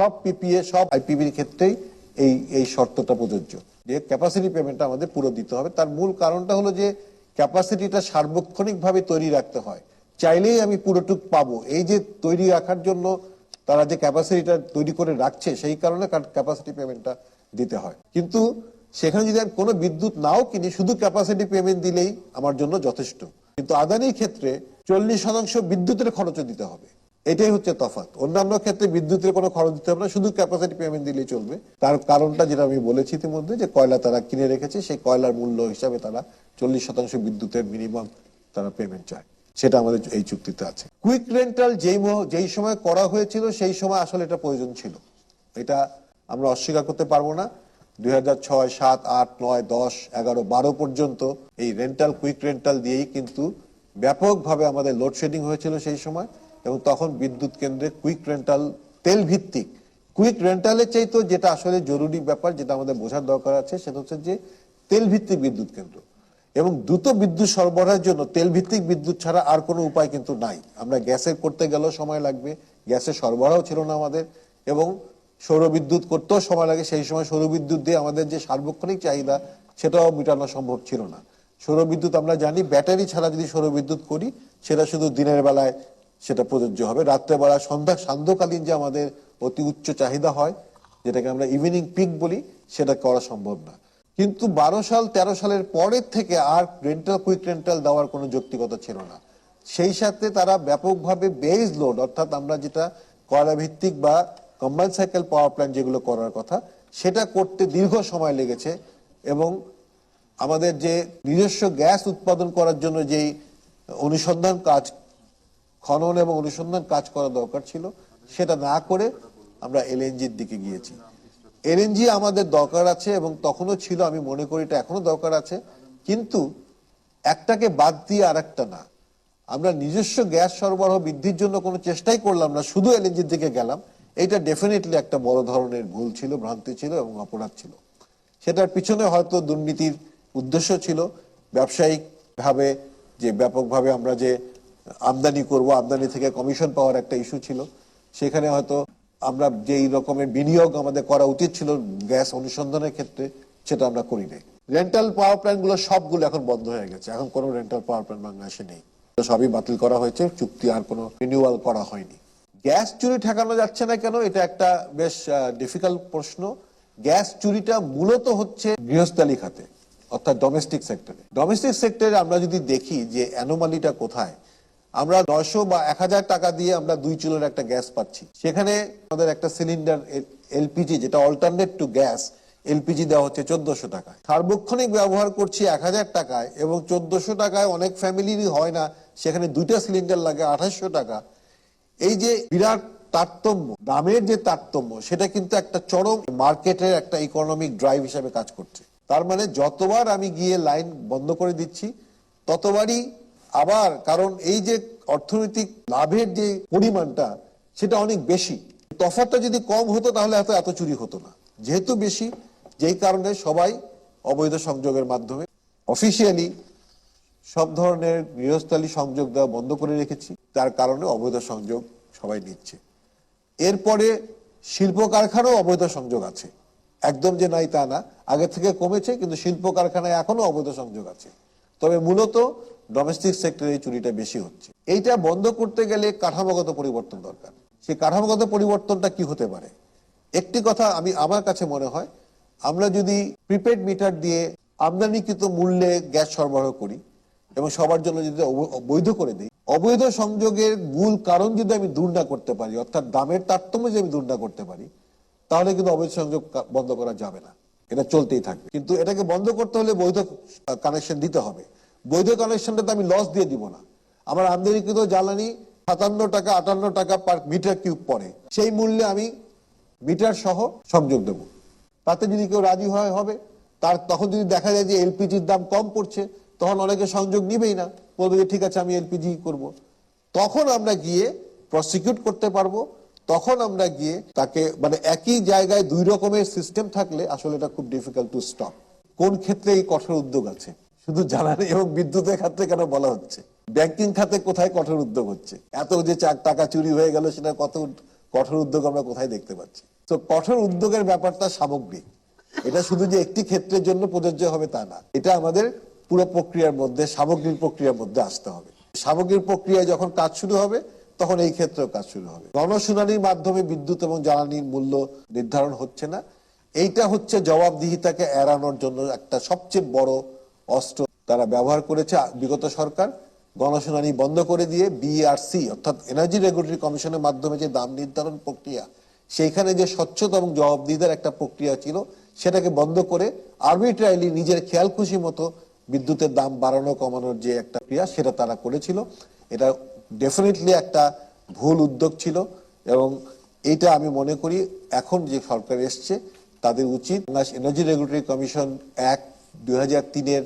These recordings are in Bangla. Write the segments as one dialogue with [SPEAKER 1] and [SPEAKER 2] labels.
[SPEAKER 1] সব পিপিএ সব আইপিবির ক্ষেত্রেই এই এই শর্তটা প্রযোজ্য। যে ক্যাপাসিটি পেমেন্টটা আমাদের পুরো দিতে হবে। তার মূল কারণটা হলো যে ক্যাপাসিটিটা সার্বক্ষণিকভাবে তৈরি রাখতে হয়। চাইলেই আমি পুরোটুক পাবো। এই যে তৈরি রাখার জন্য তারা যে ক্যাপাসিটিটা তৈরি করে রাখছে, সেই কারণে ক্যাপাসিটি পেমেন্টটা দিতে হয়। কিন্তু সেখানে যদি আমি কোনো বিদ্যুৎ নাও কিনি, শুধু ক্যাপাসিটি পেমেন্ট দিলেই আমার জন্য যথেষ্ট। কিন্তু আদানির ক্ষেত্রে চল্লিশ শতাংশ বিদ্যুতের খরচও দিতে হবে। এটাই হচ্ছে তফাৎ। অন্যান্য ক্ষেত্রে বিদ্যুতের কোনো খরচ দিতে হবে না, শুধু ক্যাপাসিটি পেমেন্ট দিলেই চলবে। তার কারণটা যেটা আমি বলেছি ইতিমধ্যে, যে কয়লা তারা কিনে রেখেছে, সেই কয়লার মূল্য হিসাবে তারা চল্লিশ শতাংশ বিদ্যুতের মিনিমাম তারা পেমেন্ট চায়। সেটা আমাদের এই চুক্তিতে আছে। কুইক রেন্টাল যেই যেই সময় করা হয়েছিল, সেই সময় আসলে এটা প্রয়োজন ছিল। এটা আমরা অস্বীকার করতে পারব না। দুই হাজার ছয়, সাত, আট, নয়, দশ, এগারো, বারো পর্যন্ত এই রেন্টাল কুইক রেন্টাল দিয়েই কিন্তু ব্যাপকভাবে আমাদের লোডশেডিং হয়েছিল সেই সময়। এবং তখন বিদ্যুৎ কেন্দ্রে কুইক রেন্টাল তেল ভিত্তিক কুইক রেন্টালের চাইতেও যেটা আসলে জরুরি ব্যাপার, যেটা আমাদের বোঝার দরকার আছে, সেটা হচ্ছে যে তেল ভিত্তিক বিদ্যুৎ কেন্দ্র। এবং দ্রুত বিদ্যুৎ সরবরাহের জন্য তেল ভিত্তিক বিদ্যুৎ ছাড়া আর কোনো উপায় কিন্তু নাই। আমরা গ্যাসের করতে গেলেও সময় লাগবে, গ্যাসের সরবরাহ ছিল না আমাদের, এবং সৌর বিদ্যুৎ করতেও সময় লাগে, সেই সময় সৌর বিদ্যুৎ দিয়ে আমাদের যে সার্বক্ষণিক চাহিদা, সেটাও মেটানো সম্ভব ছিল না। সৌর বিদ্যুৎ আমরা জানি, ব্যাটারি ছাড়া যদি সৌর বিদ্যুৎ করি, সেটা শুধু দিনের বেলায় সেটা প্রযোজ্য হবে। রাত্রেবেলা সন্ধ্যা, সান্ধ্যকালীন যে আমাদের অতি উচ্চ চাহিদা হয়, যেটাকে আমরা ইভিনিং পিক বলি, সেটা করা সম্ভব না। কিন্তু বারো সাল, তেরো সালের পরের থেকে আর রেন্টাল কুইক রেন্টাল দেওয়ার কোনো যৌক্তিকতা ছিল না। সেই সাথে তারা ব্যাপকভাবে বেজ লোড অর্থাৎ আমরা যেটা কয়লা ভিত্তিক বা কম্বাইন সাইকেল পাওয়ার প্ল্যান্ট যেগুলো করার কথা, সেটা করতে দীর্ঘ সময় লেগেছে এবং আমাদের যে নিজস্ব গ্যাস উৎপাদন করার জন্য যেই অনুসন্ধান কাজ খনন এবং অনুসন্ধান কাজ করা দরকার ছিল, সেটা না করে আমরা এলএনজির দিকে গিয়েছি। এলএনজি আমাদের দরকার আছে এবং তখনও ছিল, আমি মনে করি এটা এখনও দরকার আছে। কিন্তু একটাকে বাদ দিয়ে আর একটা না। আমরা নিজস্ব গ্যাস সরবরাহ বৃদ্ধির জন্য কোনো চেষ্টাই করলাম না, শুধু এলএনজির দিকে গেলাম। এটা ডেফিনেটলি একটা বড় ধরনের ভুল ছিল, ভ্রান্তি ছিল এবং অপরাধ ছিল। সেটার পিছনে হয়তো দুর্নীতির উদ্দেশ্য ছিল। ব্যবসায়িক ভাবে যে, ব্যাপকভাবে আমরা যে আমদানি করব, আমদানি থেকে কমিশন পাওয়ার একটা ইস্যু ছিল। সেখানে হয়তো আমরা যেই রকমের বিনিয়োগ আমাদের করা উচিত ছিল গ্যাস অনুসন্ধানের ক্ষেত্রে, সেটা আমরা করি নাই। রেন্টাল পাওয়ার প্ল্যান্টগুলো সবগুলো এখন বন্ধ হয়ে গেছে। এখন কোনো রেন্টাল পাওয়ার প্ল্যান্ট বাংলাদেশে নেই। সবই বাতিল করা হয়েছে, চুক্তি আর কোনো রিনিউয়াল করা হয়নি। গ্যাস চুরি ঠেকানো যাচ্ছে না কেন? এটা একটা বেশ ডিফিকাল্ট প্রশ্ন। গ্যাস চুরিটা মূলত হচ্ছে গৃহস্থালী খাতে, অর্থাৎ ডোমেস্টিক সেক্টরে ডোমেস্টিক সেক্টরে আমরা যদি দেখি যে অ্যানোমালিটা কোথায় আমরা নয়শো বা এক হাজার টাকা দিয়ে আমরা দুই চুলের একটা গ্যাস পাচ্ছি। সেখানে আমাদের একটা সিলিন্ডার এলপিজি, যেটা অল্টারনেট টু গ্যাস এলপিজি দেওয়া হচ্ছে চোদ্দশো টাকায়। সার্বক্ষণিক ব্যবহার করছি এক হাজার টাকায় এবং চোদ্দশো টাকায় অনেক ফ্যামিলিরই হয় না, সেখানে দুইটা সিলিন্ডার লাগে আঠাশশো টাকা। এই যে বিরাট তারতম্য, দামের যে তারতম্য, সেটা কিন্তু একটা চরম মার্কেটের একটা ইকোনমিক ড্রাইভ হিসাবে কাজ করছে। তার মানে যতবার আমি গিয়ে লাইন বন্ধ করে দিচ্ছি, ততবারই আবার কারণ এই যে অর্থনৈতিক লাভের যে পরিমাণটা, সেটা অনেক বেশি। তফাৎটা যদি কম হতো, তাহলে এত এত চুরি হতো না। যেহেতু বেশি, যেই কারণে সবাই অবৈধ সংযোগের মাধ্যমে অফিসিয়ালি সব ধরনের গৃহস্থালী সংযোগ দেওয়া বন্ধ করে রেখেছি। তার কারণে অবৈধ সংযোগ সবাই নিচ্ছে। এরপরে শিল্প কারখানাও অবৈধ সংযোগ আছে। একদম যে নাই তা না। আগে থেকে কমেছে, কিন্তু শিল্প কারখানায় এখনও অবৈধ সংযোগ আছে। তবে মূলত ডোমেস্টিক সেক্টরে এই চুরিটা বেশি হচ্ছে। এইটা বন্ধ করতে গেলে কাঠামোগত পরিবর্তন দরকার। সেই কাঠামোগত পরিবর্তনটা কি হতে পারে? একটি কথা আমি আমার কাছে মনে হয়, আমরা যদি প্রিপেড মিটার দিয়ে আমদানিকৃত মূল্যে গ্যাস সরবরাহ করি এবং সবার জন্য যদি বৈধ করে দিই, অবৈধ সংযোগের মূল কারণ যদি আমি দূর না করতে পারি, অর্থাৎ দামের তারতম্য যদি আমি দূর না করতে পারি, তাহলে কিন্তু অবৈধ সংযোগ বন্ধ করা যাবে না। এটা চলতেই থাকবে। কিন্তু এটাকে বন্ধ করতে হলে বৈধ কানেকশন দিতে হবে। বৈধ কানেকশনটা তো আমি লস দিয়ে দিব না। আমার আমদানিকৃত জ্বালানি সাতান্ন টাকা, আটান্ন টাকা পার মিটার কিউব পড়ে। সেই মূল্যে আমি মিটার সহ সংযোগ দেব। তাতে যদি কেউ রাজি হয়, হবে। তার তখন যদি দেখা যায় যে এলপিজির দাম কম পড়ছে, তখন অনেকে সংযোগ নিবেই না। বলবে যে, ঠিক আছে, আমি এলপিজি করব। তখন আমরা গিয়ে প্রসিকিউট করতে পারব। তখন আমরা গিয়ে তাকে মানে একই জায়গায় দুই রকমের সিস্টেম থাকলে আসলে এটা খুব ডিফিকাল্ট টু স্টপ কোন ক্ষেত্রে এই কঠোর উদ্যোগ আছে? শুধু জ্বালানি এবং বিদ্যুতের ক্ষেত্রে কেন বলা হচ্ছে? ব্যাংকিং খাতে কোথায় কঠোর উদ্যোগ হচ্ছে? এত যে টাকা চুরি হয়ে গেল, সেটা কত কঠোর উদ্যোগ আমরা কোথায় দেখতে পাচ্ছি? তো কঠোর উদ্যোগের ব্যাপারটা সামগ্রিক। এটা শুধু যে একটি ক্ষেত্রের জন্য প্রযোজ্য হবে তা না। এটা আমাদের পুরো প্রক্রিয়ার মধ্যে, সামগ্রিক প্রক্রিয়ার মধ্যে আসতে হবে। সামগ্রিক প্রক্রিয়ায় যখন কাজ শুরু হবে তখন এই ক্ষেত্রেও কাজ শুরু হবে। গণশুনানির মাধ্যমে বিদ্যুৎ এবং জ্বালানির মূল্য নির্ধারণ হচ্ছে না। এইটা হচ্ছে জবাবদিহিতাকে এড়ানোর জন্য একটা সবচেয়ে বড় অস্ত্র তারা ব্যবহার করেছে বিগত সরকার। গণশুনানি বন্ধ করে দিয়ে বিআরসি অর্থাৎ এনার্জি রেগুলেটরি কমিশনের মাধ্যমে যে দাম নির্ধারণ প্রক্রিয়া, সেইখানে যে স্বচ্ছতা এবং জবাবদিহিতার একটা প্রক্রিয়া ছিল, সেটাকে বন্ধ করে আরবিট্রাইলি নিজের খেয়াল খুশি মতো বিদ্যুতের দাম বাড়ানো, কমানোর যে একটা ক্রিয়া সেটা তারা করেছিল। এটা ডেফিনেটলি একটা ভুল উদ্যোগ ছিল এবং এটা আমি মনে করি এখন যে সরকার এসছে, তাদের উচিত এনার্জি রেগুলেটরি কমিশন এক দুই হাজার তিনের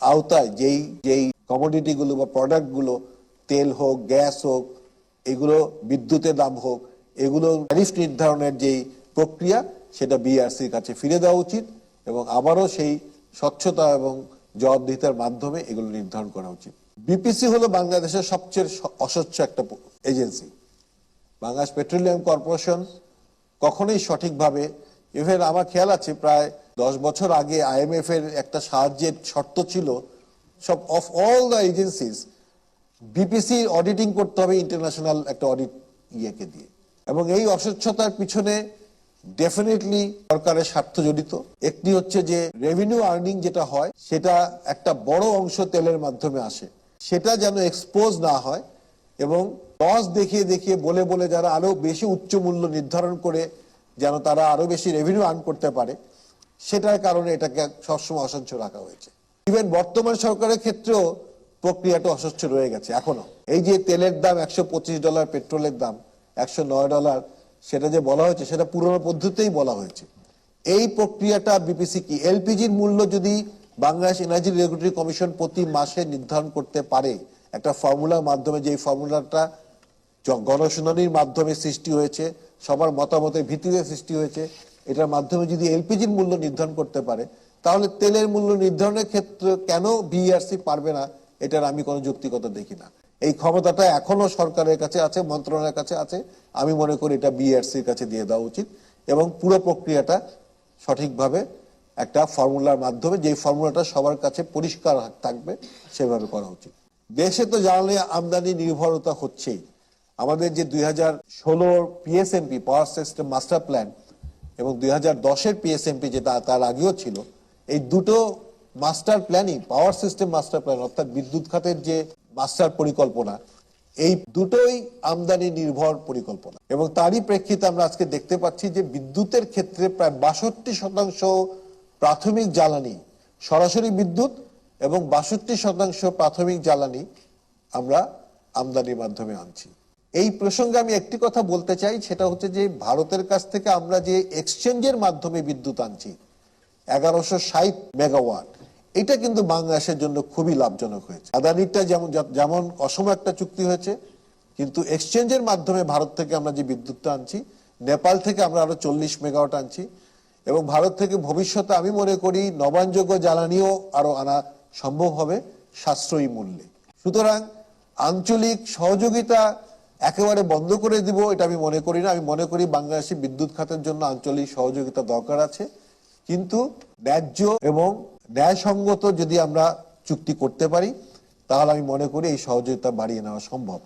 [SPEAKER 1] আওতায় যেই যেই কমোডিটি গুলো বা প্রোডাক্টগুলো তেল হোক গ্যাস হোক, এগুলো বিদ্যুতের দাম হোক, এগুলো ট্যারিফ নির্ধারণের যেই প্রক্রিয়া, সেটা বিআরসির কাছে ফিরে দেওয়া উচিত এবং আবারও সেই স্বচ্ছতা এবং জবাবদিহিতার মাধ্যমে এগুলো নির্ধারণ করা উচিত। বিপিসি হলো বাংলাদেশের সবচেয়ে অস্বচ্ছ একটা এজেন্সি। বাংলাদেশ পেট্রোলিয়াম কর্পোরেশন কখনোই সঠিকভাবে ইভেন আমার খেয়াল আছে প্রায় দশ বছর আগে আইএমএফ এর একটা সাহায্যের শর্ত ছিল, সব of all the agencies BPC auditing করতে হবে ইন্টারন্যাশনাল একটা অডিট ইয়েকে দিয়ে। এবং এই অস্বচ্ছতার পিছনে ডেফিনেটলি সরকারের স্বার্থ জড়িত। একটি হচ্ছে যে রেভিনিউ আর্নিং যেটা হয়, সেটা একটা বড় অংশ তেলের মাধ্যমে আসে। সেটা যেন এক্সপোজ না হয় এবং লস দেখিয়ে দেখিয়ে বলে বলে যারা আরও বেশি উচ্চ মূল্য নির্ধারণ করে যেন তারা আরও বেশি রেভিনিউ আর্ন করতে পারে, সেটার কারণে এটাকে সবসময় অসচ্ছ রাখা হয়েছে। ইভেন বর্তমান সরকারের ক্ষেত্রেও প্রক্রিয়াটা অস্বচ্ছ রয়ে গেছে, এখনও। এই যে তেলের দাম একশো পঁচিশ ডলার পেট্রোলের দাম একশো নয় ডলার সেটা যে বলা হয়েছে সেটা পুরনো পদ্ধতিতেই বলা হয়েছে। এই প্রক্রিয়াটা বিপিসি কি? এলপিজির মূল্য যদি বাংলাদেশ এনার্জি রেগুলেটরি কমিশন প্রতি মাসে নির্ধারণ করতে পারে একটা ফর্মুলার মাধ্যমে যে ফর্মুলাটা গণশুনানির মাধ্যমে সৃষ্টি হয়েছে, সবার মতামতের ভিত্তিতে সৃষ্টি হয়েছে, এটার মাধ্যমে যদি এলপিজির মূল্য নির্ধারণ করতে পারে, তাহলে তেলের মূল্য নির্ধারণের ক্ষেত্রে কেন বিআরসি পারবে না, এটার আমি কোনো যুক্তিকতা দেখি না। এই ক্ষমতাটা এখনও সরকারের কাছে আছে, মন্ত্রণালয়ের কাছে আছে, আমি মনে করি এটা বিআরসির কাছে দিয়ে দেওয়া উচিত এবং পুরো প্রক্রিয়াটা সঠিকভাবে একটা ফর্মুলার মাধ্যমে যে ফর্মুলাটা সবার কাছে পরিষ্কার থাকবে, সেভাবে করা উচিত। দেশে তো জ্বালানি আমদানি নির্ভরতা হচ্ছেই। আমাদের যে দুই হাজার ষোলোর PSMP power system master plan এবং দুই হাজার দশের পিএসএমপি যেটা তার আগেও ছিল, এই দুটো মাস্টার প্ল্যানই পাওয়ার সিস্টেম মাস্টার প্ল্যান অর্থাৎ বিদ্যুৎ খাতের যে মাস্টার পরিকল্পনা, এই দুটোই আমদানি নির্ভর পরিকল্পনা। এবং তারই প্রেক্ষিতে আমরা আজকে দেখতে পাচ্ছি যে বিদ্যুতের ক্ষেত্রে প্রায় বাষট্টি শতাংশ প্রাথমিক জ্বালানি, সরাসরি বিদ্যুৎ এবং বাষট্টি শতাংশ প্রাথমিক জ্বালানি আমরা আমদানির মাধ্যমে আনছি। এই প্রসঙ্গে আমি একটি কথা বলতে চাই, সেটা হচ্ছে যে ভারতের কাছ থেকে আমরা যে এক্সচেঞ্জের মাধ্যমে বিদ্যুৎ আনছি, এগারোশো ষাট মেগাওয়াট, এটা কিন্তু বাংলাদেশের জন্য খুবই লাভজনক হয়েছে। আদানিটা যেমন যেমন অসম একটা চুক্তি হয়েছে, কিন্তু এক্সচেঞ্জের মাধ্যমে ভারত থেকে আমরা যে বিদ্যুৎটা আনছি, নেপাল থেকে আমরা আরও চল্লিশ মেগাওয়াট আনছি এবং ভারত থেকে ভবিষ্যতে আমি মনে করি নবায়নযোগ্য জ্বালানিও আরও আনা সম্ভব হবে সাশ্রয়ী মূল্যে। সুতরাং আঞ্চলিক সহযোগিতা একেবারে বন্ধ করে দিব, এটা আমি মনে করি না। আমি মনে করি বাংলাদেশি বিদ্যুৎ খাতের জন্য আঞ্চলিক সহযোগিতা দরকার আছে। কিন্তু ন্যায্য এবং ন্যায়সঙ্গত যদি আমরা চুক্তি করতে পারি, তাহলে আমি মনে করি এই সহযোগিতা বাড়িয়ে নেওয়া সম্ভব।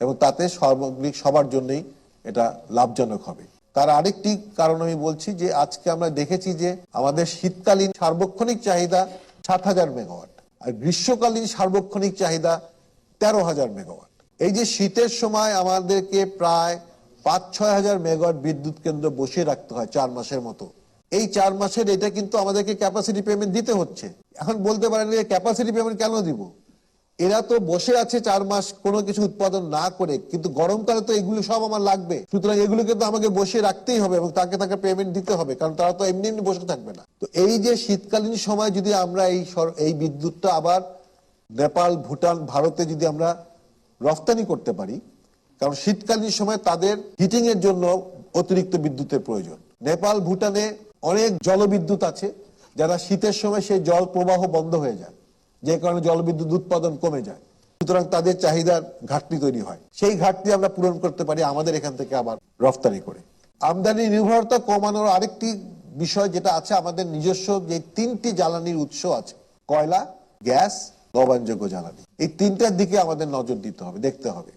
[SPEAKER 1] এবং তাতে সামগ্রিক সবার জন্যই এটা লাভজনক হবে। তার আরেকটি কারণ আমি বলছি যে আজকে আমরা দেখেছি যে আমাদের শীতকালীন সার্বক্ষণিক চাহিদা সাত হাজার মেগাওয়াট, আর গ্রীষ্মকালীন সার্বক্ষণিক চাহিদা তেরো হাজার মেগাওয়াট। এই যে শীতের সময় আমাদেরকে প্রায় পাঁচ, ছয় হাজার মেগাওয়াট বিদ্যুৎ কেন্দ্র বসিয়ে রাখতে হয় চার মাসের মতো। এই চার মাসের এটা কিন্তু আমাদেরকে ক্যাপাসিটি পেমেন্ট দিতে হচ্ছে। এখন বলতে পারেন যে ক্যাপাসিটি পেমেন্ট কেন দিব? এরা তো বসে আছে চার মাস, কোনো কিছু উৎপাদন না করে, কিন্তু গরমকালে তো এগুলো সব আমার লাগবে। সুতরাং এগুলোকে তো আমাকে বসে রাখতেই হবে এবং তাকে তাকে পেমেন্ট দিতে হবে, কারণ তারা তো এমনি এমনি বসে থাকবে না। তো এই যে শীতকালীন সময় যদি আমরা এই এই বিদ্যুৎটা আবার নেপাল, ভুটান, ভারতে যদি আমরা রফতানি করতে পারি, কারণ শীতকালীন সময় তাদের হিটিং এর জন্য অতিরিক্ত বিদ্যুতের প্রয়োজন। নেপাল, ভুটানে অনেক জলবিদ্যুৎ আছে, যারা শীতের সময় সেই জল প্রবাহ বন্ধ হয়ে যায়। যে কারণে জলবিদ্যুৎ উৎপাদন কমে যায়। সুতরাং তাদের চাহিদার ঘাটতি তৈরি হয়। সেই ঘাটতি আমরা পূরণ করতে পারি আমাদের এখান থেকে আবার রফতানি করে। আমদানি নির্ভরতা কমানোর আরেকটি বিষয় যেটা আছে, আমাদের নিজস্ব যে তিনটি জ্বালানির উৎস আছে, কয়লা, গ্যাস নবায়নযোগ্য জ্বালানি। এই তিনটার দিকে আমাদের নজর দিতে হবে, দেখতে হবে।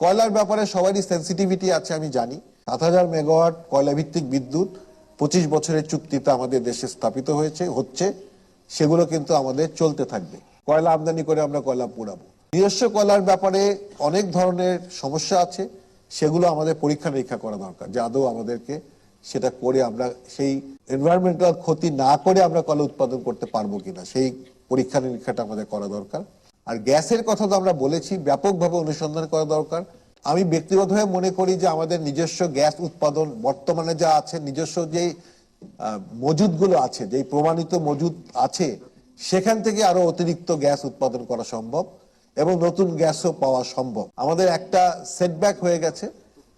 [SPEAKER 1] কয়লার ব্যাপারে সবারই সেন্সিটিভিটি আছে, আমি জানি। সাত হাজার মেগাওয়াট কয়লা ভিত্তিক বিদ্যুৎ পঁচিশ বছরের চুক্তিতে আমাদের দেশে স্থাপিত হয়েছে, হচ্ছে। সেগুলো কিন্তু আমাদের চলতে থাকবে। কয়লা আমদানি করে আমরা কয়লা পোড়াবো। নিজস্ব কয়লার ব্যাপারে অনেক ধরনের সমস্যা আছে সেগুলো আমাদের পরীক্ষা নিরীক্ষা করা দরকার যে আদৌ আমাদেরকে সেটা করে আমরা সেই এনভায়রনমেন্টাল ক্ষতি না করে আমরা কয়লা উৎপাদন করতে পারব কিনা সেই পরীক্ষা নিরীক্ষাটা আমাদের করা দরকার। আর গ্যাসের কথা তো আমরা বলেছি ব্যাপকভাবে অনুসন্ধান করা দরকার। আমি ব্যক্তিগতভাবে মনে করি যে আমাদের নিজস্ব গ্যাস উৎপাদন বর্তমানে যা আছে নিজস্ব আহ, মজুদগুলো আছে, যেই প্রমাণিত মজুদ আছে, সেখান থেকে আরও অতিরিক্ত গ্যাস উৎপাদন করা সম্ভব এবং নতুন গ্যাসও পাওয়া সম্ভব। আমাদের একটা সেটব্যাক হয়ে গেছে।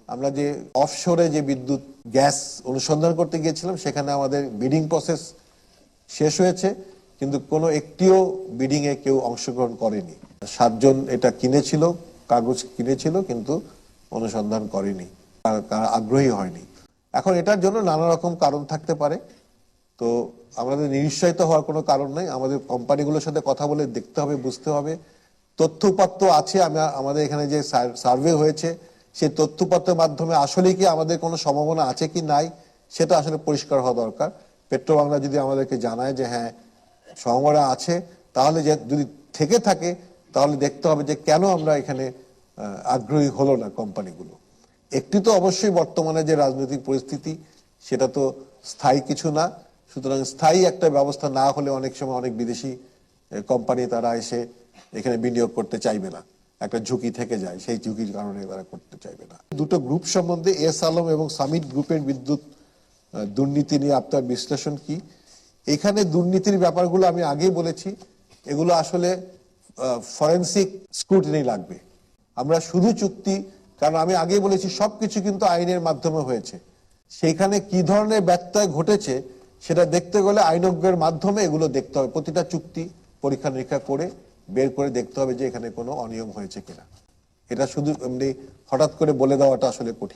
[SPEAKER 1] আমরা যে অফশোরে যে বিদ্যুৎ গ্যাস অনুসন্ধান করতে গিয়েছিলাম, সেখানে আমাদের বিডিং প্রসেস শেষ হয়েছে, কিন্তু কোনো একটিও বিডিং এ কেউ অংশগ্রহণ করেনি। সাতজন এটা কিনেছিল, কাগজ কিনেছিল, কিন্তু অনুসন্ধান করেনি কার- কার আগ্রহী হয়নি। এখন এটার জন্য নানা রকম কারণ থাকতে পারে। তো আমাদের নিরুৎসাহিত হওয়ার কোনো কারণ নেই। আমাদের কোম্পানিগুলোর সাথে কথা বলে দেখতে হবে, বুঝতে হবে। তথ্য আছে, আমরা, আমাদের এখানে যে সার্ভে হয়েছে, সেই তথ্য উপাত্তের মাধ্যমে আসলে কি আমাদের কোনো সম্ভাবনা আছে কি নাই, সেটা আসলে পরিষ্কার হওয়া দরকার। পেট্রো বাংলা যদি আমাদেরকে জানায় যে হ্যাঁ সম্ভাবনা আছে, তাহলে যে, যদি থেকে থাকে, তাহলে দেখতে হবে যে কেন আমরা এখানে আগ্রহী হলো না কোম্পানিগুলো। একটি তো অবশ্যই বর্তমানে যে রাজনৈতিক পরিস্থিতি, সেটা তো স্থায়ী কিছু না। সুতরাং স্থায়ী একটা ব্যবস্থা না হলে অনেক সময় অনেক বিদেশি কোম্পানি তারা এসে এখানে বিনিয়োগ করতে চাইবে না। একটা ঝুঁকি থেকে যায়, সেই ঝুঁকির কারণে তারা করতে চাইবে না। দুটো গ্রুপ সম্বন্ধে এস আলম এবং সামিট গ্রুপের বিদ্যুৎ দুর্নীতি নিয়ে আপনার বিশ্লেষণ কি? এখানে দুর্নীতির ব্যাপারগুলো আমি আগেই বলেছি, এগুলো আসলে ফরেন্সিক স্ক্রুটিনি লাগবে। আমরা শুধু চুক্তি কারণ আমি আগেই বলেছি, সবকিছু কিন্তু আইনের মাধ্যমে হয়েছে। সেইখানে কি ধরনের ব্যত্যয় ঘটেছে, সেটা দেখতে গেলে আইনজ্ঞের মাধ্যমে এগুলো দেখতে হবে। প্রতিটা চুক্তি পরীক্ষা নিরীক্ষা করে বের করে দেখতে হবে যে এখানে কোনো অনিয়ম হয়েছে কিনা। এটা শুধু এমনি হঠাৎ করে বলে দেওয়াটা আসলে কঠিন।